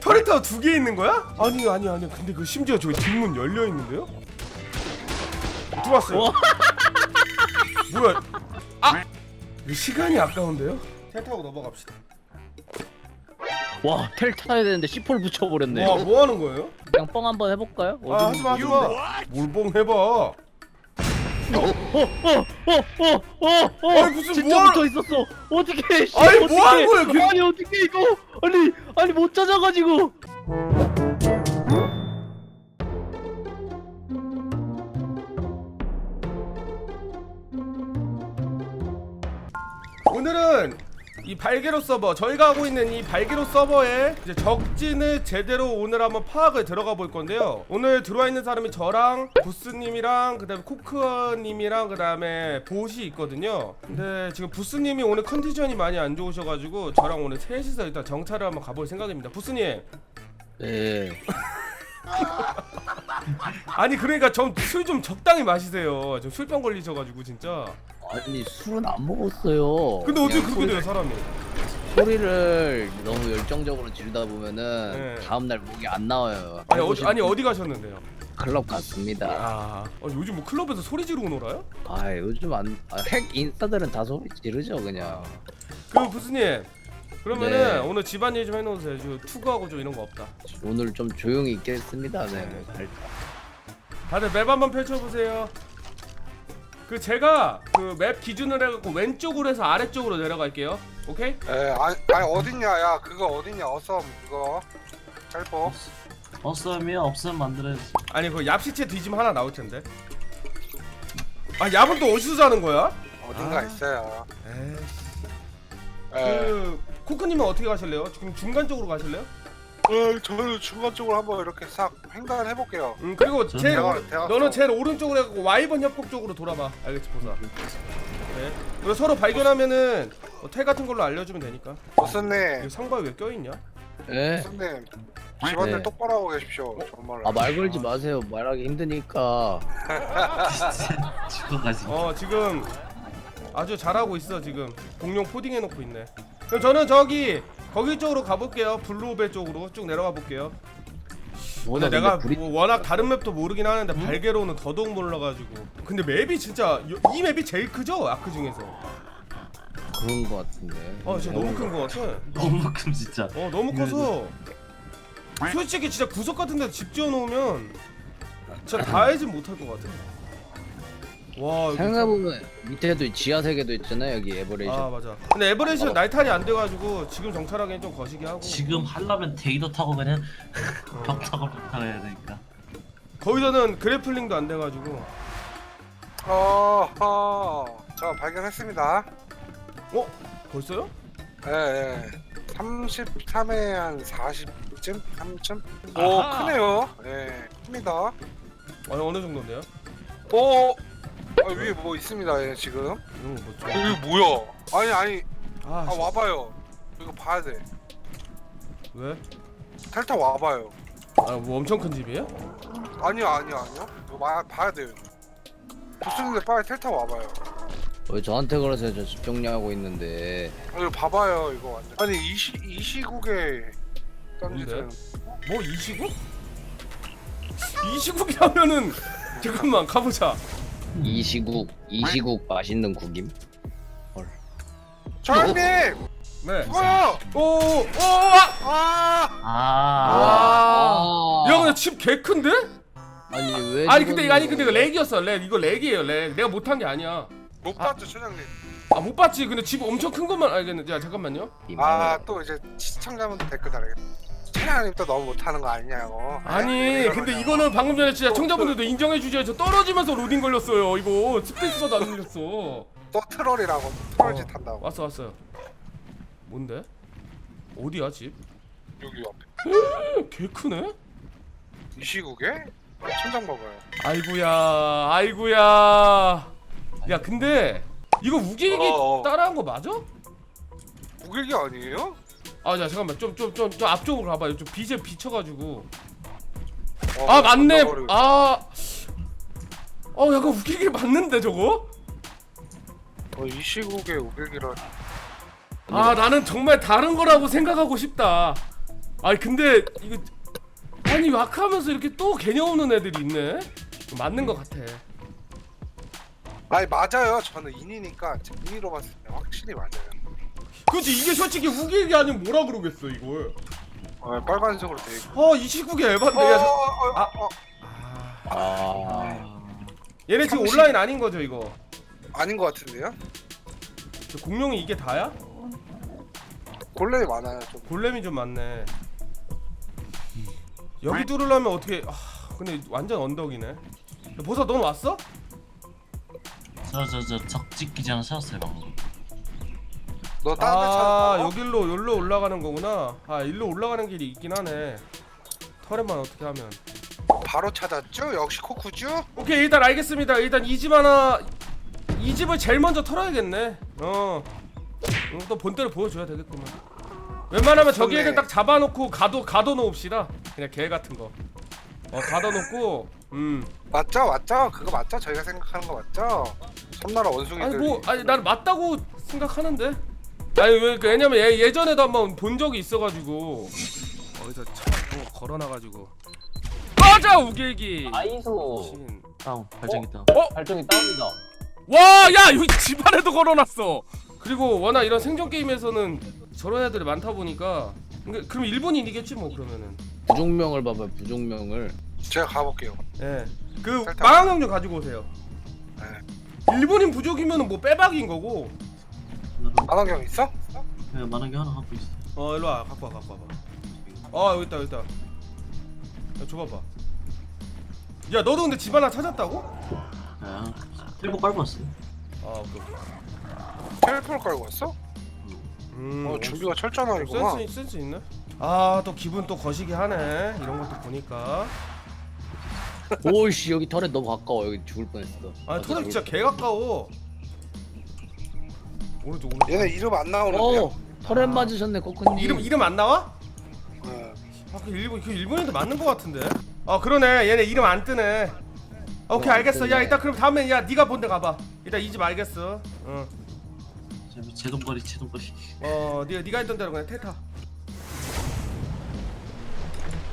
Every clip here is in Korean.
터리터 두개 있는 거야? 아니 아니 아니 근데 그 심지어 저기 뒷문 열려 있는데요? 들어왔어요. 와. 뭐야? 아! 이거 시간이 아까운데요? 텔 타고 넘어갑시다. 와, 텔 타야 되는데 C4를 붙여버렸네. 와, 뭐 하는 거예요? 그냥 뻥 한번 해볼까요? 아, 하지 마, 하지 마. 몰봉 해봐. 어, 어, 어, 어, 어. 아니, 무슨 진짜 뭐 하- 붙어 있었어. 어떻게? 아니, 뭐 하는 거예요, 걔? 아니 어떻게 이거? 아니 아니 못 찾아가지고. 오늘은 이 발게로 서버 저희가 하고 있는 이 발게로 서버에 이제 적진을 제대로 오늘 한번 파악을 들어가 볼 건데요. 오늘 들어와 있는 사람이 저랑 부스님이랑 그 다음에 코크님이랑 그 다음에 보시 있거든요. 근데 지금 부스님이 오늘 컨디션이 많이 안 좋으셔가지고 저랑 오늘 셋이서 일단 정찰을 한번 가볼 생각입니다. 부스님. 네. 아니 그러니까 좀 술 좀 적당히 마시세요. 좀 술병 걸리셔가지고 진짜. 아니 술은 안 먹었어요. 근데 어떻게 그냥 그렇게 돼요 사람이? 소리를 너무 열정적으로 지르다 보면은 네. 다음 날 목이 안 나와요. 아니 어디 아니 어디 가셨는데요? 클럽 갔습니다. 아, 어, 요즘 뭐 클럽에서 소리 지르고 놀아요? 아 요즘 안, 아, 핵 인싸들은 다 소리 지르죠 그냥. 그 부스님 그러면은 네. 오늘 집안일 좀 해놓으세요. 저 투구하고 좀 이런 거 없다. 오늘 좀 조용히 있겠습니다. 네. 잘- 다들 맵 한번 펼쳐보세요. 그 제가 그 맵 기준으로 해갖고 왼쪽으로 해서 아래쪽으로 내려갈게요. 오케이? 에 아니, 아니 어딨냐 야 그거 어딨냐 어썸 그거 짧어 없으면 없으면 만들어야지 아니 그 얍시체 뒤지면 하나 나올 텐데. 아 얍은 또 어디서 자는 거야? 어딘가 아. 있어요 에이. 에 그 코크님은 어떻게 가실래요? 지금 중간 쪽으로 가실래요? 어, 저는 중간 쪽으로 한번 이렇게 싹 횡단을 해볼게요 음 그리고 저는 제일 대화- 오른- 대화 너는 좀. 제일 오른쪽으로 해갖고 와이번 협곡 쪽으로 돌아봐. 알겠지 보사. 네. 그리고 서로 발견하면은 뭐텔 같은 걸로 알려주면 되니까. 보스님 이거 상바에 왜 껴있냐? 예? 보스님 집안일 네. 똑바로 하고 계십시오 정말 아 말 걸지 마세요. 말하기 힘드니까. 죽어가지 어 지금 아주 잘하고 있어 지금 공룡 포딩 해놓고 있네. 그럼 저는 저기 거기 쪽으로 가볼게요. 블루벨 쪽으로 쭉 내려가 볼게요. 근데 워낙 내가 불이 뭐 워낙 다른 맵도 모르긴 하는데 발게로는 더더욱 몰라가지고. 근데 맵이 진짜 요- 이 맵이 제일 크죠? 아크 중에서. 그런 거 같은데. 아 진짜 너무 큰 거 같아. 너무 큼 진짜 어 너무 커서 솔직히 진짜 구석 같은 데 집 지어놓으면 진짜 다 하진 못할 것 같아 와 여기 생각해보면 밑에도 지하 세계도 있잖아요 여기 참- 에버레이션. 아 맞아 근데 에버레이션 어. 날탈이 안 돼가지고 지금 정찰하기엔 좀 거시기 하고 지금 하려면 데이더 타고 그냥 벽 타고 벽 타고 해야 되니까 거기서는 그래플링도 안 돼가지고 어허 저 발견했습니다 어? 벌써요? 예예 33에 한 40쯤? 3쯤? 오 아하. 크네요 예 큽니다 어느, 어느 정도인데요? 오 아, 위에 뭐 있습니다 예, 지금. 이런 거 뭐죠? 이거 뭐야? 아니 아니. 아, 아 씨, 와봐요. 이거 봐야 돼. 왜? 탈타 와봐요. 아 뭐 엄청 큰 집이에요? 아니요 아니요 아니요. 이거 봐, 봐야 돼요. 교수님들 빨리 텔타 와봐요. 왜 저한테 그러세요? 저 집 정리하고 있는데. 아, 이거 봐봐요 이거 완전. 아니 이, 시, 이 시국에 던지는 뭐이 시국? 이 시국이라면은 잠깐만 가보자 이 시국 이 시국 맛있는 국임. 저장님! 네. 죽어요! 오오오 아! 아! 아. 야 근데 집개 큰데? 아니 왜? 아니 근데 죽었는데? 아니 근데 이거 렉이었어. 렉 이거 렉이에요 렉. 내가 못한 게 아니야. 못 봤죠 저장님. 아 못 봤지. 근데 집 엄청 큰 것만 알겠는데 야 잠깐만요. 아 또 이제 시청자분들 댓글 달아야겠다 차장님 또 너무 못하는 거 아니냐고 아니 네, 근데. 이거는 방금 전에 진짜 청자분들도 인정해 주셔야죠 떨어지면서 로딩 걸렸어요 이거 스페이스바도 안 눌렸어 또 트롤이라고 트롤짓 어. 한다고 왔어 왔어요 뭔데? 어디야 집? 여기 옆에 개 크네? 이 시국에 천장 봐봐요 아이구야 아이구야 야 근데 이거 우기기 어, 어. 따라한 거 맞아? 무길기 아니에요? 아 자 잠깐만 좀 좀 좀 좀 앞쪽으로 가봐요 좀 빛에 비쳐가지고 어, 아 맞네 건너버리고. 아어 약간 웃기게 맞는데 저거? 어, 이 시국에 우길기라 아 나는 정말 다른 거라고 생각하고 싶다 아니 근데 이거 아니 와크하면서 이렇게 또 개념 없는 애들이 있네. 맞는 것 같아. 아니 맞아요. 저는 인이니까 인이로 봤을 때 확실히 맞아요. 그렇지 이게 솔직히 후기가 아니면 뭐라 그러겠어 이걸. 어, 빨간색으로 돼 있고. 어이 시국에 에반데. 어, 야, 어, 어, 아. 어, 아, 아 얘네 지금 삼십. 온라인 아닌 거죠 이거? 아닌 것 같은데요? 저 공룡이 이게 다야? 골렘이 많아요. 좀. 골렘이 좀 많네. 여기 뚫으려면 어떻게? 아, 근데 완전 언덕이네. 보사 넌 왔어? 저 저 저 적집 기장 세웠어요 방금. 너 다른 데 아 찾았다고? 여길로 여기로 올라가는 거구나. 아 일로 올라가는 길이 있긴 하네. 터렛만 어떻게 하면? 바로 찾았죠? 역시 코쿠죠? 오케이 일단 알겠습니다. 일단 이 집 하나 이 집을 제일 먼저 털어야겠네. 어. 응, 또 본때를 보여줘야 되겠구만. 웬만하면 저기에는 좋네. 딱 잡아놓고 가둬 가둬 놓읍시다. 그냥 개 같은 거. 어 가둬 놓고 음. 맞죠? 맞죠? 그거 맞죠? 저희가 생각하는 거 맞죠? 섬나라 원숭이들. 아니 뭐 아니 난 맞다고 생각하는데. 아니 왜 그, 왜냐면 예, 예전에도 한번 본 적이 있어가지고 어디서 참 걸어놔가지고. 맞아 우길기. 아이소 신. 다운 발전기 다운. 발정이 다운이다. 와, 야, 여기 집 안에도 걸어놨어. 그리고 워낙 이런 생존 게임에서는 저런 애들이 많다 보니까 그러니까 그럼 일본인이겠지 뭐 그러면은. 부족명을 봐봐요 부족명을 제가 가볼게요. 예. 그 살짝. 망원경 좀 가지고 오세요. 네. 일본인 부족이면은 뭐 빼박인 거고. 안환경 있어? 네, 만한 게 하나 갖고 있어. 어, 일로 와, 갖고 와, 갖고 와봐. 아, 여기 있다, 여기 있다. 야, 줘봐봐. 야, 너도 근데 집 하나 찾았다고? 네. 일곱 깔고 왔어요. 아, 오케이. 깔고 왔어? 음, 어, 준비가 철저하구나. 센스, 센스 있네. 아, 또 기분 또 거시기 하네. 이런 것도 보니까. 오이씨 여기 터렛 너무 가까워 여기 죽을 뻔했어 아, 터널 진짜 개 가까워. 오른쪽 오른쪽. 얘네 이름 안 나오는데요? 어 터렛 맞으셨네 코코님 이름 이름 안 나와? 네. 아, 그 일본 그 일본인도 맞는 거 같은데. 아, 그러네. 얘네 이름 안 뜨네. 아, 오케이 어, 안 알겠어. 야. 이따 그럼 다음에 야 네가 본데 가봐. 일단 이 집 알겠어. 어, 제- 제동거리 제동거리. 어, 네가 네가 했던 대로 그냥 테타.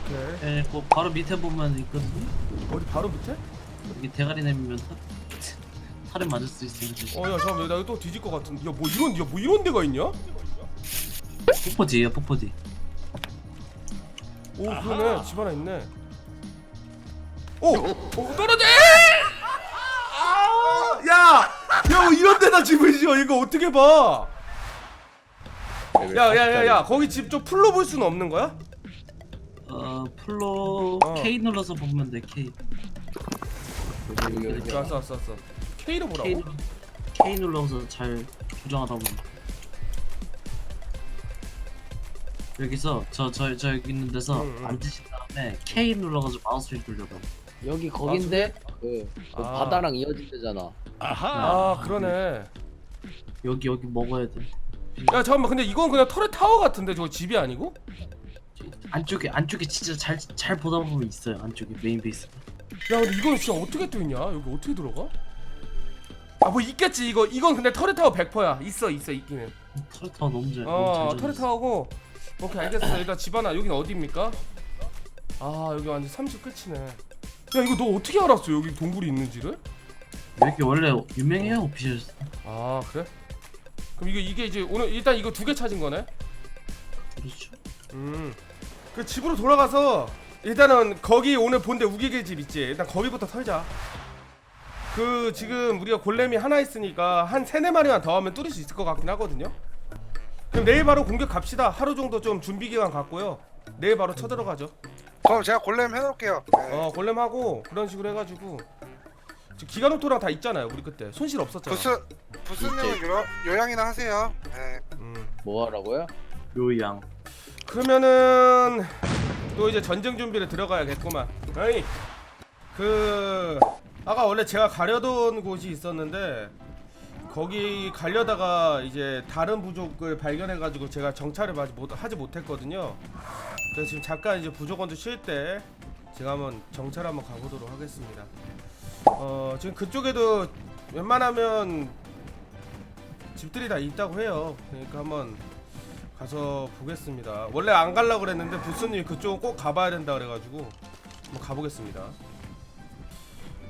오케이. 네, 그 바로 밑에 보면 있거든요. 어디 바로 밑에? 여기 대가리 내밀면 타, 탈에 맞을 수 있어요. 어, 야, 잠깐만, 나 이거 또 뒤질 것 같은데. 야, 뭐 이런, 야, 뭐 이런 데가 있냐? 폭포지예요, 폭포지. 오, 그러네. 집 하나 있네. 오, 오, 떨어져! 아, 야, 야, 뭐 이런 데다 집을 지어. 이거 어떻게 봐? 야, 야, 야, 야, 거기 집 좀 풀로 볼 수는 없는 거야? 어 풀로 어. K 눌러서 보면 돼 K. 왔어, 왔어, 왔어. K로 보라고? K, 눌- K 눌러서 잘 조정하다 보면. 여기서 저 저 저 여기 있는 데서 응, 응. 앉으신 다음에 K 눌러가지고 마우스 휠 돌려봐. 여기 거긴데 그, 그 아. 바다랑 이어진 데잖아 아, 그러네. 여기 여기 먹어야 돼. 야, 잠깐만. 근데 이건 그냥 터렛 타워 같은데 저거 집이 아니고? 안쪽에 안쪽에 진짜 잘 잘 보다 보면 있어요. 안쪽에 메인 베이스. 야, 근데 이건 진짜 어떻게 뚫냐? 여기 어떻게 들어가? 아, 뭐 있겠지. 이거 이건 근데 터렛 타워 100%야. 있어, 있어, 있기는. 터렛타워 너무 잘. 어 너무 잘 터렛 지어졌어. 타워고 오케이 알겠어 일단 집 하나 여기는 어디입니까? 아 여기 완전 30 끝이네 야 이거 너 어떻게 알았어 여기 동굴이 있는지를? 여기 원래 유명해요 오피셜. 아 그래? 그럼 이게 이게 이제 오늘 일단 이거 두 개 찾은 거네? 그렇죠. 음 그 집으로 돌아가서 일단은 거기 오늘 본데 우기개 집 있지 일단 거기부터 털자 그 지금 우리가 골렘이 하나 있으니까 한 세네 마리만 더 하면 뚫을 수 있을 것 같긴 하거든요 그럼 내일 바로 공격 갑시다 하루 정도 좀 준비 기간 갖고요 내일 바로 쳐들어가죠 그럼 제가 골렘 해놓을게요. 네. 어 골렘하고 그런 식으로 해가지고 지금 기가노토랑 다 있잖아요 우리 그때 손실 없었잖아 부스 부스님은 요, 요양이나 하세요. 네. 음. 뭐 하라고요? 요양. 그러면은 또 이제 전쟁 준비를 들어가야겠구만 아니 그 아까 원래 제가 가려던 곳이 있었는데 거기 가려다가 이제 다른 부족을 발견해가지고 제가 정찰을 하지, 못했거든요 그래서 지금 잠깐 이제 부족원도 쉴 때 제가 한번 정찰 한번 가보도록 하겠습니다 어 지금 그쪽에도 웬만하면 집들이 다 있다고 해요 그러니까 한번 가서 보겠습니다. 원래 안 갈라 그랬는데 부스님이 그쪽은 꼭 가봐야 된다 그래가지고 한번 가보겠습니다.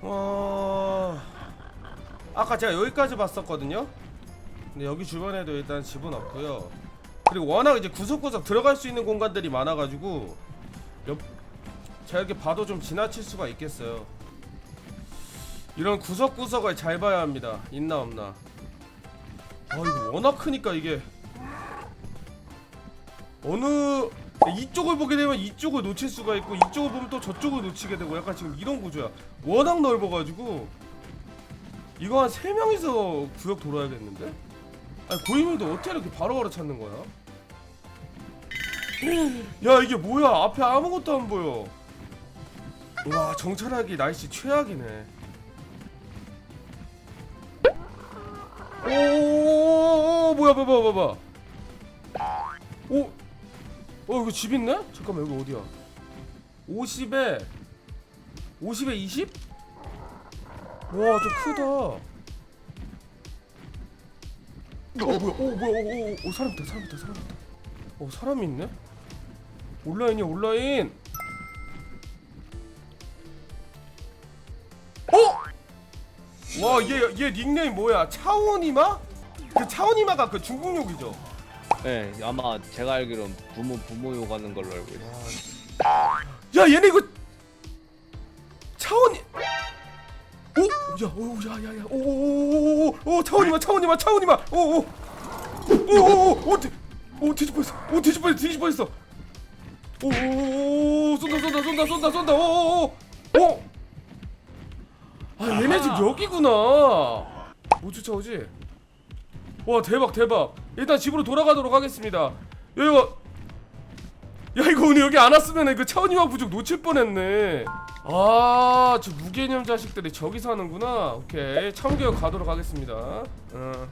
어 아까 제가 여기까지 봤었거든요. 근데 여기 주변에도 일단 집은 없고요. 그리고 워낙 이제 구석구석 들어갈 수 있는 공간들이 많아가지고 옆 제가 이렇게 봐도 좀 지나칠 수가 있겠어요. 이런 구석구석을 잘 봐야 합니다. 있나 없나. 아 이거 워낙 크니까 이게 어느 이쪽을 보게 되면 이쪽을 놓칠 수가 있고 이쪽을 보면 또 저쪽을 놓치게 되고 약간 지금 이런 구조야. 워낙 넓어가지고 이거 한세 명이서 구역 돌아야겠는데? 아니 고인물도 어떻게 이렇게 바로바로 찾는 거야? 야 이게 뭐야? 앞에 아무것도 안 보여. 와 정찰하기 날씨 최악이네. 오 뭐야 봐봐 봐봐. 오, 어 이거 집 있네? 잠깐만 여기 어디야? 50에 50에 20? 와, 좀 크다. 어 뭐야? 어 뭐야? 어, 어, 어 사람 있다. 사람 있다. 사람 있다. 어 사람이 있네? 온라인이야 온라인. 어? 와, 얘얘 닉네임 뭐야? 차오니마? 그 차오니마가 그 중국 욕이죠. 네, 아마 제가 알기로는 부모 부모 욕하는 걸로 알고 있어요. 야 얘네 이거 차원이 오? 야, 오, 야, 야, 야, 오, 오, 오, 오, 오, 차원이마, 차원이마, 차원이마, 오, 오, 오, 오, 오, 오, 뒤, 오, 뒤집어졌어, 오, 뒤집어졌어, 뒤집어졌어, 오, 쏜다, 쏜다, 쏜다, 쏜다, 쏜다, 오, 오, 오, 오, 아, 얘네 집 여기구나. 못 쫓아오지? 와, 대박, 대박. 일단 집으로 돌아가도록 하겠습니다. 야, 이거. 야 이거 오늘 여기 안 왔으면 그 차원이와 부족 놓칠 뻔했네. 아 저 무개념 자식들이 저기 사는구나. 오케이. 참교육 가도록 하겠습니다. 어.